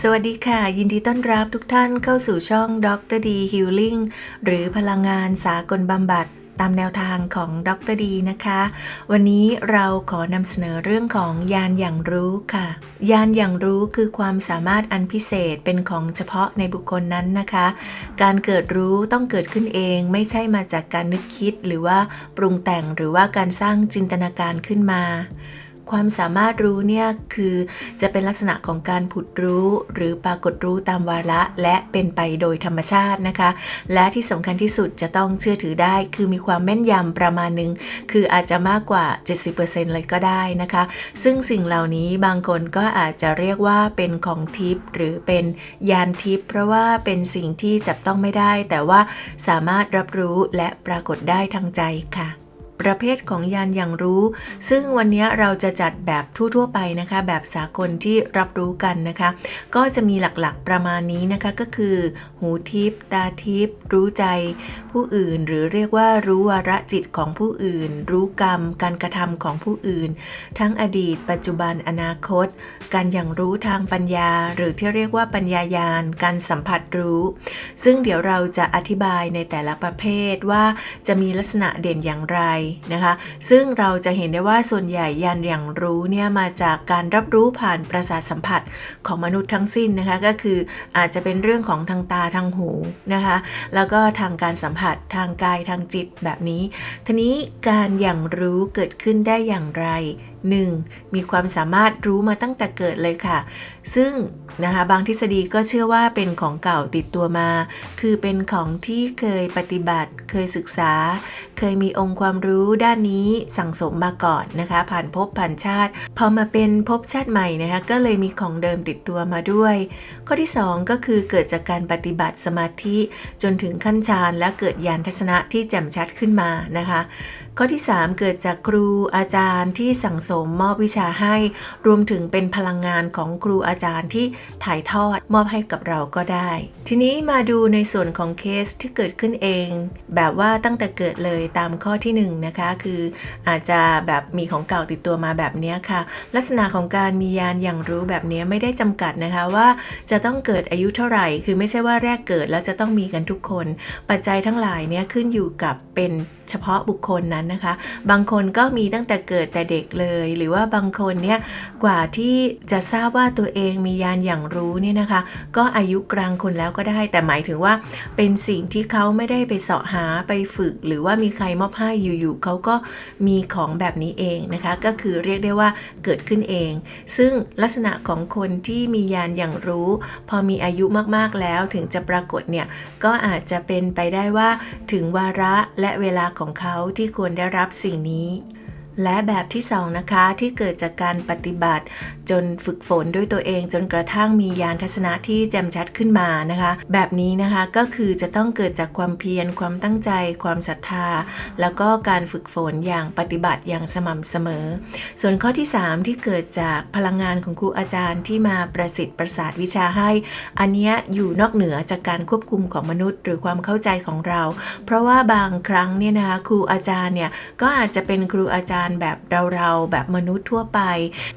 สวัสดีค่ะ ยินดีต้อนรับทุกท่านเข้าสู่ช่องดรดีฮิลลิ่งหรือพลังงานสากลบำบัดตามแนวทางของดรดีนะคะ วันนี้เราขอนำเสนอเรื่องของยานอย่างรู้ค่ะ ยานอย่างรู้คือความสามารถอันพิเศษเป็นของเฉพาะในบุคคลนั้นนะคะ การเกิดรู้ต้องเกิดขึ้นเองไม่ใช่มาจากการนึกคิดหรือว่าปรุงแต่งหรือว่าการสร้างจินตนาการขึ้นมา ความสามารถรู้เนี่ยคือจะเป็นลักษณะของการผุดรู้หรือปรากฏรู้ตามวาระและเป็นไปโดยธรรมชาตินะคะ และที่สำคัญที่สุดจะต้องเชื่อถือได้ คือมีความแม่นยำประมาณหนึ่งคืออาจจะมากกว่า 70%เลยก็ได้นะคะ ซึ่งสิ่งเหล่านี้บางคนก็อาจจะเรียกว่าเป็นของทิพย์หรือเป็นยานทิพย์เพราะว่าเป็นสิ่งที่จับต้องไม่ได้ แต่ว่าสามารถรับรู้และปรากฏได้ทางใจค่ะ ประเภทของยานอย่างรู้ ซึ่งวันนี้เราจะจัดแบบทั่วๆไปนะคะ แบบสากลที่รับรู้กันนะคะ ก็จะมีหลักๆประมาณนี้นะคะก็คือ หูทิพย์ตาทิพย์รู้ใจ ผู้อื่นหรือเรียกว่ารู้วาระจิตของผู้อื่น รู้กรรม การกระทำของผู้อื่น ทั้งอดีต ปัจจุบันอนาคต การอย่างรู้ทางปัญญา หรือที่เรียกว่าปัญญายาณการสัมผัสรู้ ซึ่งเดี๋ยวเราจะอธิบายในแต่ละประเภทว่าจะมีลักษณะเด่นอย่างไรนะคะ ซึ่งเราจะเห็นได้ว่าส่วนใหญ่ยานอย่างรู้เนี่ยมาจากการรับรู้ผ่านประสาทสัมผัสของมนุษย์ทั้งสิ้นนะคะ ก็คืออาจจะเป็นเรื่องของทางตาทางหูนะคะ แล้วก็ทางการสัมผัสทางกายทางจิตแบบนี้ ทีนี้การอย่างรู้เกิดขึ้นได้อย่างไร 1. มีความสามารถรู้มาตั้งแต่เกิดเลยค่ะ ซึ่งนะคะบางทฤษฎีก็เชื่อว่าเป็นของเก่าติดตัวมา คือเป็นของที่เคยปฏิบัติเคยศึกษา เคยมีองค์ความรู้ด้านนี้สั่งสมมาก่อนนะคะ ผ่านภพผ่านชาติ พอมาเป็นภพชาติใหม่นะคะก็เลยมีของเดิมติดตัวมาด้วย ข้อที่ 2 ก็คือเกิดจากการปฏิบัติสมาธิจนถึงขั้นฌานและเกิดญาณทัศนะที่แจ่มชัดขึ้นมานะคะ ข้อที่ 3 เกิดจากครูอาจารย์ที่สั่งสมมอบวิชาให้ รวมถึงเป็นพลังงานของครูอาจารย์ที่ถ่ายทอดมอบให้กับเราก็ได้ ทีนี้มาดูในส่วนของเคสที่เกิดขึ้นเอง แบบว่าตั้งแต่เกิดเลยตามข้อที่1นนะคะ คืออาจจะแบบมีของเก่าติดตัวมาแบบนี้ค่ะ ลักษณะของการมียานอย่างรู้แบบนี้ไม่ได้จำกัดนะคะว่าจะต้องเกิดอายุเท่าไหร่ คือไม่ใช่ว่าแรกเกิดแล้วจะต้องมีกันทุกคน ปัจจัยทั้งหลายเนี่ยขึ้นอยู่กับเป็น เฉพาะบุคคลนั้นนะคะ บางคนก็มีตั้งแต่เกิดแต่เด็กเลย หรือว่าบางคนเนี่ยกว่าที่จะทราบว่าตัวเองมียานอย่างรู้เนี่ยนะคะ ก็อายุกลางคนแล้วก็ได้ แต่หมายถึงว่าเป็นสิ่งที่เขาไม่ได้ไปเสาะหาไปฝึก หรือว่ามีใครมอบให้อยู่ๆเขาก็มีของแบบนี้เองนะคะ ก็คือเรียกได้ว่าเกิดขึ้นเอง ซึ่งลักษณะของคนที่มียานอย่างรู้ พอมีอายุมากๆแล้วถึงจะปรากฏเนี่ยก็อาจจะเป็นไปได้ว่าถึงวาระและเวลาของของเขาที่ควรได้รับสิ่งนี้ และแบบที่สองนะคะที่เกิดจากการปฏิบัติ จนฝึกฝนด้วยตัวเอง จนกระทั่งมียานทัศนะที่แจ่มชัดขึ้นมานะคะ แบบนี้นะคะก็คือจะต้องเกิดจากความเพียรความตั้งใจ ความศรัทธา แล้วก็การฝึกฝนอย่างปฏิบัติอย่างสม่ำเสมอ ส่วนข้อที่ 3 ที่เกิดจากพลังงานของครูอาจารย์ที่มาประสิทธิ์ประสาทวิชาให้ อันนี้อยู่นอกเหนือจากการควบคุมของมนุษย์ หรือความเข้าใจของเรา เพราะว่าบางครั้งเนี่ยนะคะครูอาจารย์เนี่ยก็อาจจะเป็นครูอาจารย์แบบเราๆแบบมนุษย์ทั่วไป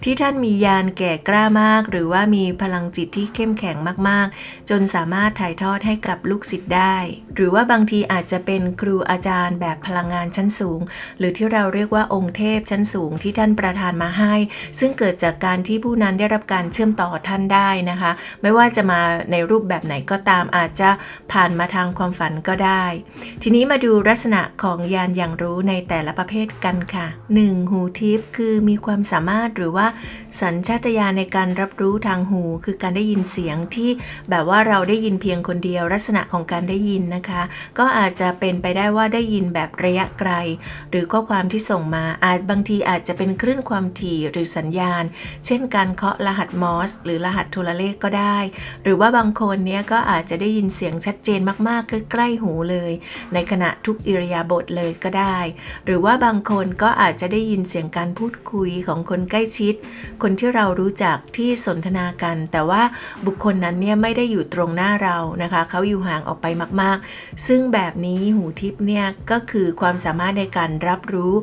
ที่ท่านมียานแก่กล้ามาก หรือว่ามีพลังจิตที่เข้มแข็งมากๆ จนสามารถถ่ายทอดให้กับลูกศิษย์ได้ หรือว่าบางทีอาจจะเป็นครูอาจารย์แบบพลังงานชั้นสูง หรือที่เราเรียกว่าองค์เทพชั้นสูงที่ท่านประทานมาให้ ซึ่งเกิดจากการที่ผู้นั้นได้รับการเชื่อมต่อท่านได้นะคะ ไม่ว่าจะมาในรูปแบบไหนก็ตามอาจจะผ่านมาทางความฝันก็ได้ ทีนี้มาดูลักษณะของยานอย่างรู้ในแต่ละประเภทกันค่ะ 1. หูทิพย์คือมีความสามารถหรือว่าสัญชาตญาณในการรับรู้ทางหู คือการได้ยินเสียงที่แบบว่าเราได้ยินเพียงคนเดียวลักษณะของการได้ยินนะคะ ก็อาจจะเป็นไปได้ว่าได้ยินแบบระยะไกล หรือข้อความที่ส่งมาอาจบางทีอาจจะเป็นคลื่นความถี่หรือสัญญาณ เช่นการเคาะรหัสมอสหรือรหัสโทรเลขก็ได้ หรือว่าบางคนเนี้ยก็อาจจะได้ยินเสียงชัดเจนมากๆใกล้ๆหูเลย ในขณะทุกอิริยาบถเลยก็ได้ หรือว่าบางคนก็อาจจะจะได้ยินเสียงการพูดคุยของคนใกล้ชิด คนที่เรารู้จักที่สนทนากัน แต่ว่าบุคคลนั้นเนี่ยไม่ได้อยู่ตรงหน้าเรานะคะ เขาอยู่ห่างออกไปมาก ๆ ซึ่งแบบนี้หูทิพย์เนี่ยก็คือความสามารถในการรับรู้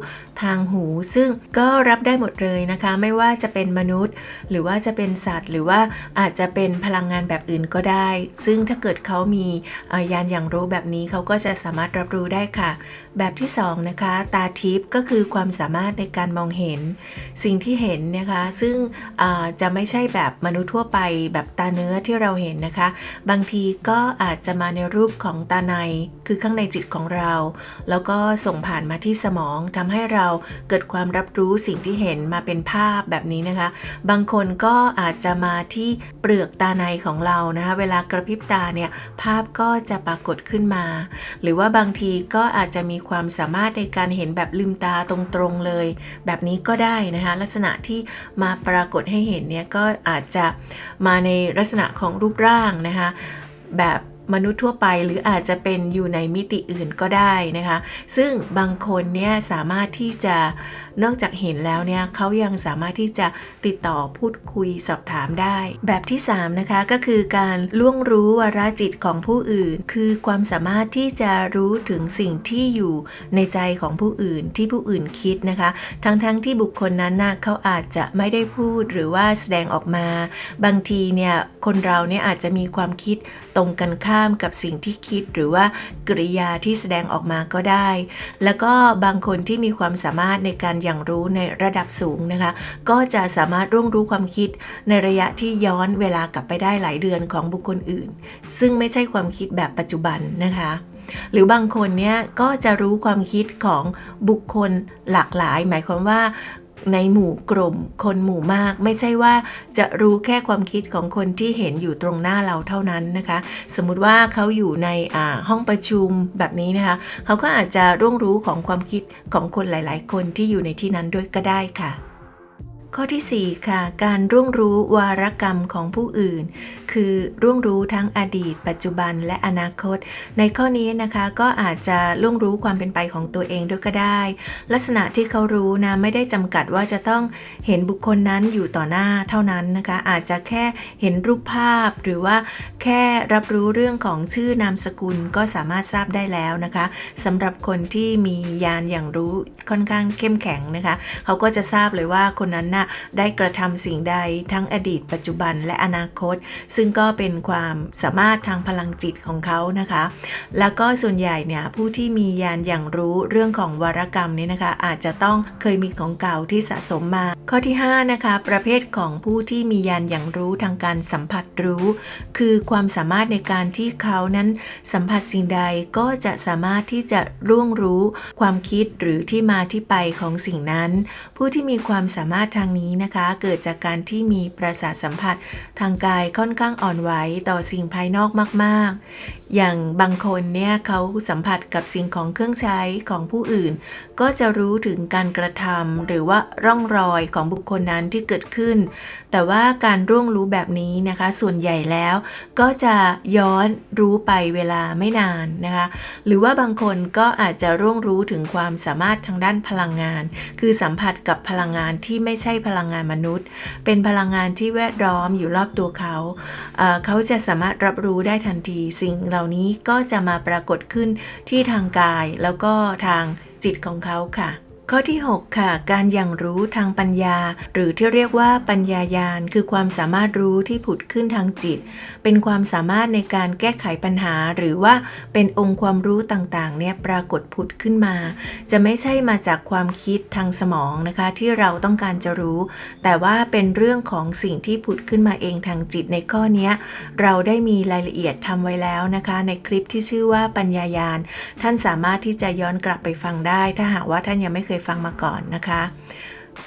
ทางหู ซึ่งก็รับได้หมดเลยนะคะ ไม่ว่าจะเป็นมนุษย์ หรือว่าจะเป็นสัตว์ หรือว่าอาจจะเป็นพลังงานแบบอื่นก็ได้ ซึ่งถ้าเกิดเขามียานอย่างรู้แบบนี้เขาก็จะสามารถรับรู้ได้ค่ะ แบบที่สองนะคะตาทิพย์ก็คือความสามารถในการมองเห็น สิ่งที่เห็นนะคะซึ่งจะไม่ใช่แบบมนุษย์ทั่วไปแบบตาเนื้อที่เราเห็นนะคะ บางทีก็อาจจะมาในรูปของตาในคือข้างในจิตของเรา แล้วก็ส่งผ่านมาที่สมองทำให้เราเกิดความรับรู้สิ่งที่เห็นมาเป็นภาพแบบนี้นะคะ บางคนก็อาจจะมาที่เปลือกตาในของเรานะคะ เวลากระพริบตาเนี่ยภาพก็จะปรากฏขึ้นมา หรือว่าบางทีก็อาจจะมีความสามารถในการเห็นแบบลืมตาตรงๆเลย แบบนี้ก็ได้นะคะ ลักษณะที่มาปรากฏให้เห็นเนี่ยก็อาจจะมาในลักษณะของรูปร่างนะคะแบบ มนุษย์ทั่วไปหรืออาจจะเป็นอยู่ในมิติอื่นก็ได้นะคะ ซึ่งบางคนเนี่ยสามารถที่จะนอกจากเห็นแล้วเนี่ยเขายังสามารถที่จะติดต่อพูดคุยสอบถามได้ แบบที่3นะคะก็คือการล่วงรู้วาระจิตของผู้อื่น คือความสามารถที่จะรู้ถึงสิ่งที่อยู่ในใจของผู้อื่นที่ผู้อื่นคิดนะคะ ทั้งๆทที่บุคคลนั้นนะเขาอาจจะไม่ได้พูดหรือว่าแสดงออกมา บางทีเนี่ยคนเราเนี่ยอาจจะมีความคิดตรงกันข้ามกับสิ่งที่คิดหรือว่ากริยาที่แสดงออกมาก็ได้ แล้วก็บางคนที่มีความสามารถในการอย่างรู้ในระดับสูงนะคะ ก็จะสามารถร่วงรู้ความคิดในระยะที่ย้อนเวลากลับไปได้หลายเดือนของบุคคลอื่น ซึ่งไม่ใช่ความคิดแบบปัจจุบันนะคะหรือบางคนเนี่ยก็จะรู้ความคิดของบุคคลหลากหลาย หมายความว่า ในหมู่กลุ่ม คนหมู่มาก ไม่ใช่ว่าจะรู้แค่ความคิดของคนที่เห็นอยู่ตรงหน้าเราเท่านั้นนะคะ สมมุติว่าเขาอยู่ในห้องประชุมแบบนี้นะคะเขาก็อาจจะร่วงรู้ของความคิดของคนหลาย ๆ คนที่อยู่ในที่นั้นด้วยก็ได้ค่ะ ข้อที่ 4 ค่ะ การร่วงรู้วารกรรมของผู้อื่น คือร่วงรู้ทั้งอดีต ปัจจุบันและอนาคต ในข้อนี้นะคะก็อาจจะล่วงรู้ความเป็นไปของตัวเองด้วยก็ได้ ลักษณะที่เขารู้นะไม่ได้จำกัดว่าจะต้องเห็นบุคคลนั้นอยู่ต่อหน้าเท่านั้นนะคะ อาจจะแค่เห็นรูปภาพ หรือว่าแค่รับรู้เรื่องของชื่อนามสกุลก็สามารถทราบได้แล้วนะคะสำหรับคนที่มียานอย่างรู้ค่อนข้างเข้มแข็งนะคะ เขาก็จะทราบเลยว่าคนนั้นน่ะได้กระทำสิ่งใดทั้งอดีต ปัจจุบันและอนาคต ซึ่งก็เป็นความสามารถทางพลังจิตของเขานะคะ แล้วก็ส่วนใหญ่เนี่ยผู้ที่มียานอย่างรู้เรื่องของวารกรรมนี้นะคะ อาจจะต้องเคยมีของเก่าที่สะสมมา ข้อที่ 5 นะคะ ประเภทของผู้ที่มียานอย่างรู้ทางการสัมผัสรู้ คือความสามารถในการที่เขานั้นสัมผัสสิ่งใดก็จะสามารถที่จะร่วงรู้ความคิดหรือที่มาที่ไปของสิ่งนั้น ผู้ที่มีความสามารถทางนี้นะคะ เกิดจากการที่มีประสาทสัมผัสทางกายค่อนข้างอ่อนไหวต่อสิ่งภายนอกมาก ๆ อย่างบางคนเนี่ยเขาสัมผัสกับสิ่งของเครื่องใช้ของผู้อื่น ก็จะรู้ถึงการกระทำหรือว่าร่องรอยของบุคคลนั้นที่เกิดขึ้น แต่ว่าการร่วงรู้แบบนี้นะคะ ส่วนใหญ่แล้วก็จะย้อนรู้ไปเวลาไม่นานนะคะ หรือว่าบางคนก็อาจจะร่วงรู้ถึงความสามารถทางด้านพลังงาน คือสัมผัสกับพลังงานที่ไม่ใช่พลังงานมนุษย์ เป็นพลังงานที่แวดล้อมอยู่รอบตัวเขาเเขาจะสามารถรับรู้ได้ทันทีสิ่งเหล่านี้ก็จะมาปรากฏขึ้นที่ทางกายแล้วก็ทางจิตของเขาค่ะ ข้อที่ 6 ค่ะ การอย่างรู้ทางปัญญา หรือที่เรียกว่าปัญญายาณคือความสามารถรู้ที่ผุดขึ้นทางจิต เป็นความสามารถในการแก้ไขปัญหา หรือว่าเป็นองค์ความรู้ต่างๆ เนี่ยปรากฏผุดขึ้นมา จะไม่ใช่มาจากความคิดทางสมองนะคะ ที่เราต้องการจะรู้ แต่ว่าเป็นเรื่องของสิ่งที่ผุดขึ้นมาเองทางจิตในข้อนี้เราได้มีรายละเอียดทำไว้แล้วนะคะ ในคลิปที่ชื่อว่าปัญญายาณท่านสามารถที่จะย้อนกลับไปฟังได้ ถ้าหากว่าท่านยังไม่เคยฟังมาก่อนนะคะ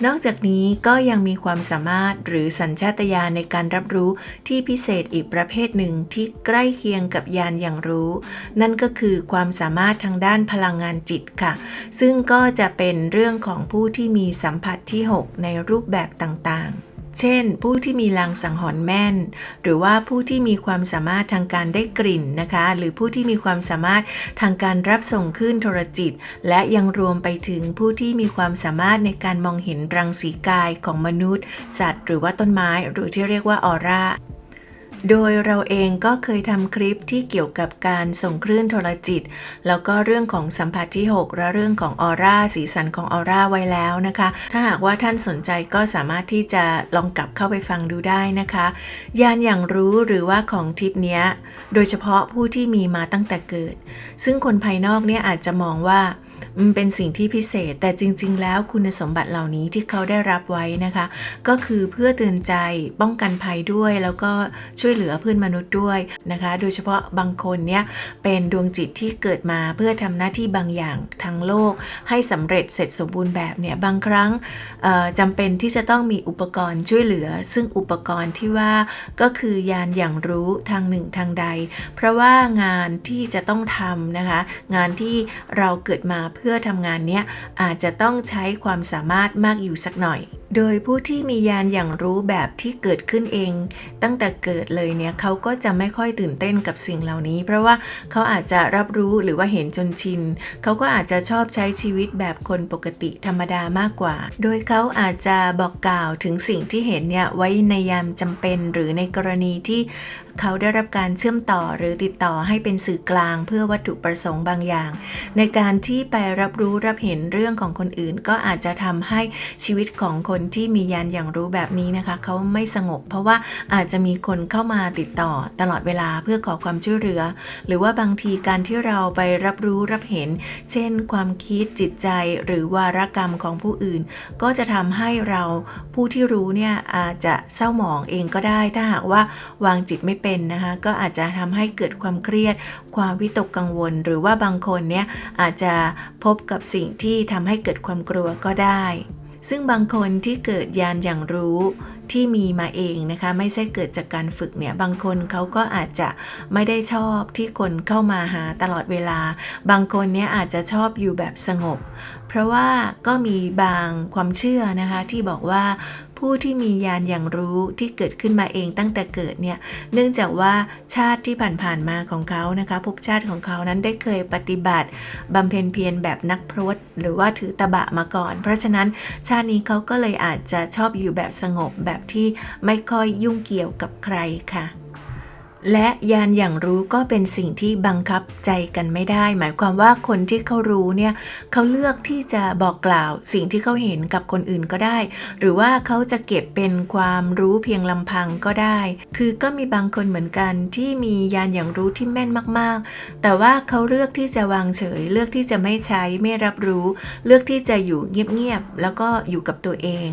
นอกจากนี้ก็ยังมีความสามารถหรือสัญชาตญาณในการรับรู้ที่พิเศษอีกประเภทหนึ่งที่ใกล้เคียงกับยานอย่างรู้ นั่นก็คือความสามารถทางด้านพลังงานจิตค่ะ ซึ่งก็จะเป็นเรื่องของผู้ที่มีสัมผัสที่ 6 ในรูปแบบต่างๆ เช่น ผู้ที่มีลางสังหรณ์แม่น หรือว่าผู้ที่มีความสามารถทางการได้กลิ่นนะคะ หรือผู้ที่มีความสามารถทางการรับส่งคลื่นโทรจิต และยังรวมไปถึงผู้ที่มีความสามารถในการมองเห็นรังสีกายของมนุษย์ สัตว์ หรือว่าต้นไม้ หรือที่เรียกว่าออร่า โดยเราเองก็เคยทำคลิปที่เกี่ยวกับการส่งคลื่นโทรจิต แล้วก็เรื่องของสัมผัสที่ 6 และเรื่องของออร่าสีสันของออร่าไว้แล้วนะคะ ถ้าหากว่าท่านสนใจก็สามารถที่จะลองกลับเข้าไปฟังดูได้นะคะ ยานอย่างรู้หรือว่าของทิปเนี้ย โดยเฉพาะผู้ที่มีมาตั้งแต่เกิด ซึ่งคนภายนอกเนี่ยอาจจะมองว่า เป็นสิ่งที่พิเศษ แต่จริง ๆ แล้วคุณสมบัติเหล่านี้ที่เขาได้รับไว้นะคะ ก็คือเพื่อเตือนใจป้องกันภัยด้วย แล้วก็ช่วยเหลือเพื่อนมนุษย์ด้วยนะคะ โดยเฉพาะบางคนเนี่ยเป็นดวงจิตที่เกิดมาเพื่อทำหน้าที่บางอย่างทางโลก ให้สำเร็จเสร็จสมบูรณ์แบบเนี่ยบางครั้งเอ่อจำเป็นที่จะต้องมีอุปกรณ์ช่วยเหลือ ซึ่งอุปกรณ์ที่ว่าก็คือยานอย่างรู้ทางหนึ่งทางใด เพราะว่างานที่จะต้องทำนะคะ งานที่เราเกิดมาเพื่อื่อทำงานเนี้ยอาจจะต้องใช้ความสามารถมากอยู่สักหน่อย โดยผู้ที่มียานอย่างรู้แบบที่เกิดขึ้นเอง ตั้งแต่เกิดเลยเนี่ยเขาก็จะไม่ค่อยตื่นเต้นกับสิ่งเหล่านี้ เพราะว่าเขาอาจจะรับรู้หรือว่าเห็นจนชินเขาก็อาจจะชอบใช้ชีวิตแบบคนปกติธรรมดามากกว่า โดยเขาอาจจะบอกกล่าวถึงสิ่งที่เห็นเนี่ยไว้ในยามจำเป็นหรือในกรณีที่ เขาได้รับการเชื่อมต่อหรือติดต่อให้เป็นสื่อกลาง เพื่อวัตถุประสงค์บางอย่าง ในการที่ไปรับรู้รับเห็นเรื่องของคนอื่น ก็อาจจะทำให้ชีวิตของคนที่มียานอย่างรู้แบบนี้นะคะเขาไม่สงบ เพราะว่าอาจจะมีคนเข้ามาติดต่อตลอดเวลาเพื่อขอความช่วยเหลือ หรือว่าบางทีการที่เราไปรับรู้รับเห็น เช่น ความคิดจิตใจ หรือวารกรรมของผู้อื่น ก็จะทำให้เราผู้ที่รู้เนี่ยอาจจะเศร้าหมองเองก็ได้ถ้าหากว่าวางจิตไม่เป็นนะคะก็อาจจะทำให้เกิดความเครียด ความวิตกกังวล หรือว่าบางคนเนี่ยอาจจะพบกับสิ่งที่ทำให้เกิดความกลัวก็ได้ ซึ่งบางคนที่เกิดยานอย่างรู้ที่มีมาเองนะคะ ไม่ใช่เกิดจากการฝึกเนี่ย บางคนเขาก็อาจจะไม่ได้ชอบที่คนเข้ามาหาตลอดเวลา บางคนเนี่ยอาจจะชอบอยู่แบบสงบ เพราะว่าก็มีบางความเชื่อนะคะที่บอกว่าผู้ที่มียานอย่างรู้ที่เกิดขึ้นมาเองตั้งแต่เกิดเนี่ยเนื่องจากว่าชาติที่ผ่านๆมาของเขานะคะภพชาติของเขานั้นได้เคยปฏิบัติบำเพ็ญเพียรแบบนักพรตหรือว่าถือตะบะมาก่อน เพราะฉะนั้นชาตินี้เขาก็เลยอาจจะชอบอยู่แบบสงบแบบที่ไม่ค่อยยุ่งเกี่ยวกับใครค่ะ และยานอย่างรู้ก็เป็นสิ่งที่บังคับใจกันไม่ได้ หมายความว่าคนที่เขารู้เนี่ยเขาเลือกที่จะบอกกล่าวสิ่งที่เขาเห็นกับคนอื่นก็ได้ หรือว่าเขาจะเก็บเป็นความรู้เพียงลำพังก็ได้ คือก็มีบางคนเหมือนกันที่มียานอย่างรู้ที่แม่นมากๆ แต่ว่าเขาเลือกที่จะวางเฉย เลือกที่จะไม่ใช้ไม่รับรู้ เลือกที่จะอยู่เงียบๆแล้วก็อยู่กับตัวเอง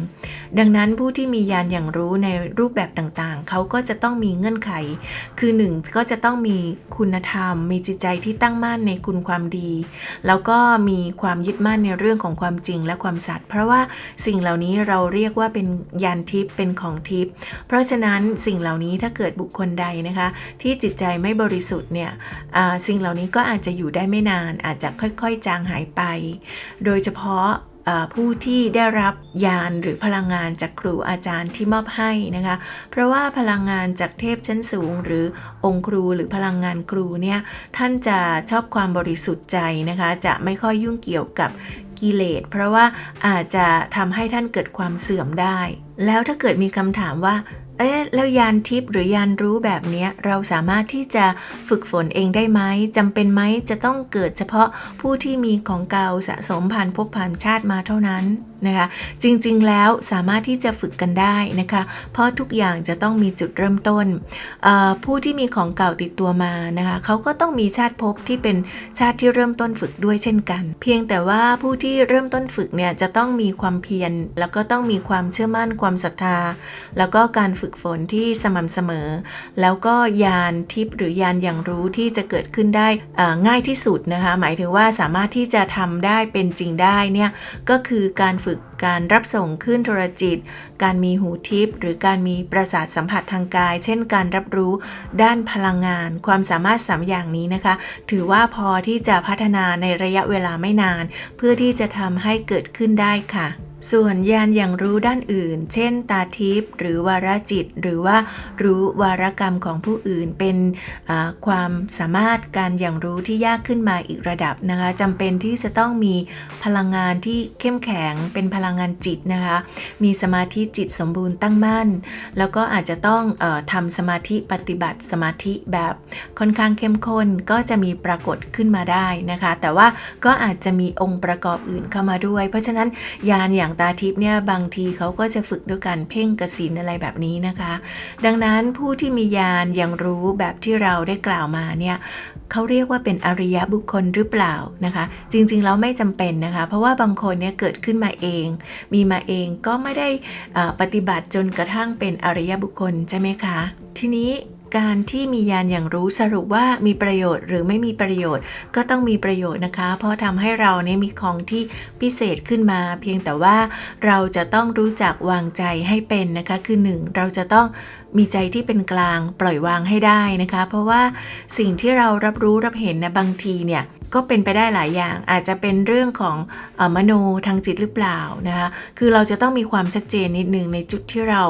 ดังนั้นผู้ที่มียานอย่างรู้ในรูปแบบต่างๆ เขาก็จะต้องมีเงื่อนไขคือหนึ่งก็จะต้องมีคุณธรรม มีจิตใจที่ตั้งมั่นในคุณความดี แล้วก็มีความยึดมั่นในเรื่องของความจริงและความสัตย์เพราะว่าสิ่งเหล่านี้เราเรียกว่าเป็นยานทิพย์เป็นของทิพย์เพราะฉะนั้นสิ่งเหล่านี้ถ้าเกิดบุคคลใดนะคะ ที่จิตใจไม่บริสุทธิ์เนี่ยสิ่งเหล่านี้ก็อาจจะอยู่ได้ไม่นาน อาจจะค่อยๆ จางหายไป โดยเฉพาะ ผู้ที่ได้รับยานหรือพลังงานจากครูอาจารย์ที่มอบให้นะคะ เพราะว่าพลังงานจากเทพชั้นสูง หรือองค์ครูหรือพลังงานครูเนี่ยท่านจะชอบความบริสุทธิ์ใจนะคะ จะไม่ค่อยยุ่งเกี่ยวกับกิเลสเพราะว่าอาจจะทำให้ท่านเกิดความเสื่อมได้ แล้วถ้าเกิดมีคำถามว่า เอ๊ะแล้วยานทิพย์หรือยานรู้แบบนี้เราสามารถที่จะฝึกฝนเองได้ไหมจำเป็นไหมจะต้องเกิดเฉพาะผู้ที่มีของเก่าสะสมผ่านภพผ่านชาติมาเท่านั้น นะคะจริงๆแล้วสามารถที่จะฝึกกันได้นะคะ เพราะทุกอย่างจะต้องมีจุดเริ่มต้น ผู้ที่มีของเก่าติดตัวมานะคะเขาก็ต้องมีชาติภพที่เป็นชาติที่เริ่มต้นฝึกด้วยเช่นกัน เพียงแต่ว่าผู้ที่เริ่มต้นฝึกเนี่ยจะต้องมีความเพียร แล้วก็ต้องมีความเชื่อมั่นความศรัทธา แล้วก็การฝึกฝนที่สม่ำเสมอ แล้วก็ยานทิพย์หรือยานอย่างรู้ที่จะเกิดขึ้นได้ง่ายที่สุดนะคะ หมายถึงว่าสามารถที่จะทำได้เป็นจริงได้เนี่ยก็คือการฝึกくっ การรับส่งขึ้นโทรจิต การมีหูทิพย์หรือการมีประสาทสัมผัสทางกาย เช่นการรับรู้ด้านพลังงาน ความสามารถสามอย่างนี้นะคะ ถือว่าพอที่จะพัฒนาในระยะเวลาไม่นาน เพื่อที่จะทำให้เกิดขึ้นได้ค่ะส่วนยานอย่างรู้ด้านอื่น เช่น ตาทิพย์หรือวารจิต หรือว่ารู้วารกรรมของผู้อื่น เป็นความสามารถการอย่างรู้ที่ยากขึ้นมาอีกระดับนะคะจำเป็นที่จะต้องมีพลังงานที่เข้มแข็งเป็นพลังงานจิตนะคะ มีสมาธิจิตสมบูรณ์ตั้งมั่น แล้วก็อาจจะต้องออทำสมาธิปฏิบัติสมาธิแบบค่อนข้างเข้มข้นก็จะมีปรากฏขึ้นมาได้นะคะ แต่ว่าก็อาจจะมีองค์ประกอบอื่นเข้ามาด้วย เพราะฉะนั้นยานอย่างตาทิพย์เนี่ยบางทีเขาก็จะฝึกด้วยการเพ่งกสินอะไรแบบนี้นะคะ ดังนั้นผู้ที่มียานย่างรู้แบบที่เราได้กล่าวมาเนี่ยเขาเรียกว่าเป็นอริยบุคคลหรือเปล่านะคะ จริงๆแล้วไม่จำเป็นนะคะ เพราะว่าบางคนเนี่ยเกิดขึ้นมาเองมีมาเองก็ไม่ได้ปฏิบัติจนกระทั่งเป็นอริยบุคคลใช่ไหมคะ ทีนี้การที่มียานอย่างรู้สรุปว่ามีประโยชน์หรือไม่มีประโยชน์ก็ต้องมีประโยชน์นะคะ เพราะทำให้เราเนี่ยมีของที่พิเศษขึ้นมา เพียงแต่ว่าเราจะต้องรู้จักวางใจให้เป็นนะคะคือหนึ่งเราจะต้อง มีใจที่เป็นกลางปล่อยวางให้ได้นะคะ เพราะว่าสิ่งที่เรารับรู้รับเห็นนะบางทีเนี่ยก็เป็นไปได้หลายอย่างอาจจะเป็นเรื่องของอมโนทางจิตหรือเปล่านะคะคือเราจะต้องมีความชัดเจนนิดนึงในจุดที่เรา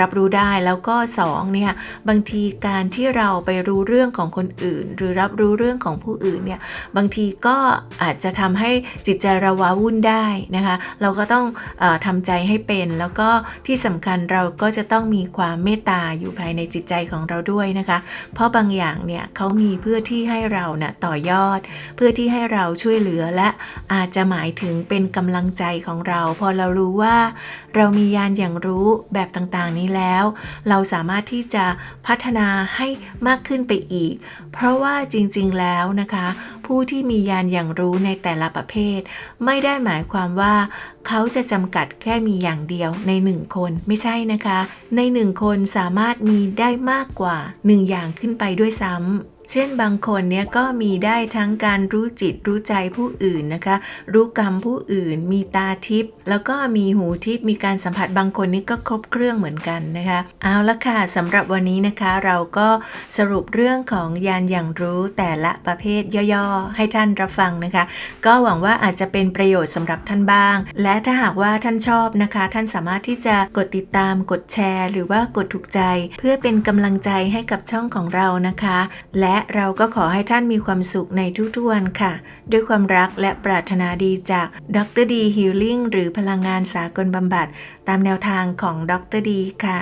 รับรู้ได้แล้วก็สองเนี่ยบางทีการที่เราไปรู้เรื่องของคนอื่น หรือรับรู้เรื่องของผู้อื่นเนี่ยบางทีก็อาจจะทำให้จิตใจเราว้าวุ่นได้นะคะเราก็ต้องออทำใจให้เป็น แล้วก็ที่สำคัญเราก็จะต้องมีความเมตตาอยู่ภายในจิตใจของเราด้วยนะคะ เพราะบางอย่างเนี่ยเขามีเพื่อที่ให้เราเนะ่ะต่อยอด เพื่อที่ให้เราช่วยเหลือและอาจจะหมายถึงเป็นกำลังใจของเรา พอเรารู้ว่า เรามียานอย่างรู้แบบต่างๆนี้แล้ว เราสามารถที่จะพัฒนาให้มากขึ้นไปอีก เพราะว่าจริงๆแล้วนะคะ ผู้ที่มียานอย่างรู้ในแต่ละประเภท ไม่ได้หมายความว่า เขาจะจำกัดแค่มีอย่างเดียวในหนึ่งคนไม่ใช่นะคะ ในหนึ่งคนสามารถมีได้มากกว่าหนึ่งอย่างขึ้นไปด้วยซ้ำ เช่นบางคนเนี่ยก็มีได้ทั้งการรู้จิตรู้ใจผู้อื่นนะคะ รู้กรรมผู้อื่น มีตาทิพย์แล้วก็มีหูทิพย์มีการสัมผัสบางคนนี่ก็ครบเครื่องเหมือนกันนะคะ เอาละค่ะสำหรับวันนี้นะคะเราก็สรุปเรื่องของยานอย่างรู้แต่ละประเภทย่อๆ ให้ท่านรับฟังนะคะ ก็หวังว่าอาจจะเป็นประโยชน์สำหรับท่านบ้าง และถ้าหากว่าท่านชอบนะคะ ท่านสามารถที่จะกดติดตามกดแชร์ หรือว่ากดถูกใจ เพื่อเป็นกำลังใจให้กับช่องของเรานะคะและเราก็ขอให้ท่านมีความสุขในทุกๆวันค่ะ ด้วยความรักและปรารถนาดีจากดรดีฮิลลิ่งหรือพลังงานสากลบำบัด ตามแนวทางของดรดีค่ะ